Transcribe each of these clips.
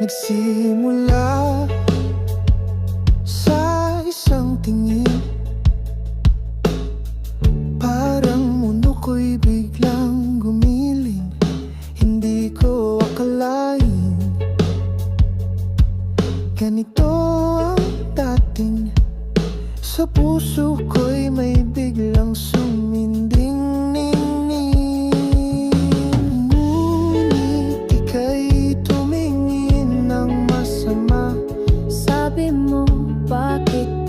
Nagsimula sa isang tingin. Parang mundo ko'y biglang gumiling. Hindi ko akalain. Ganito ang dating. Sa puso ko'y may Sabi mo, bakit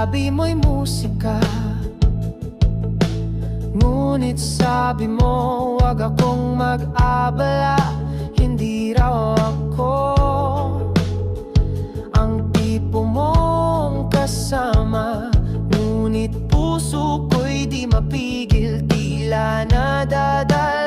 Sabi mo'y musika. Ngunit sabi mo wag akong mag-abala Hindi raw ako. Ang tipo mong kasama Ngunit puso ko'y di mapigil Tila nadadala.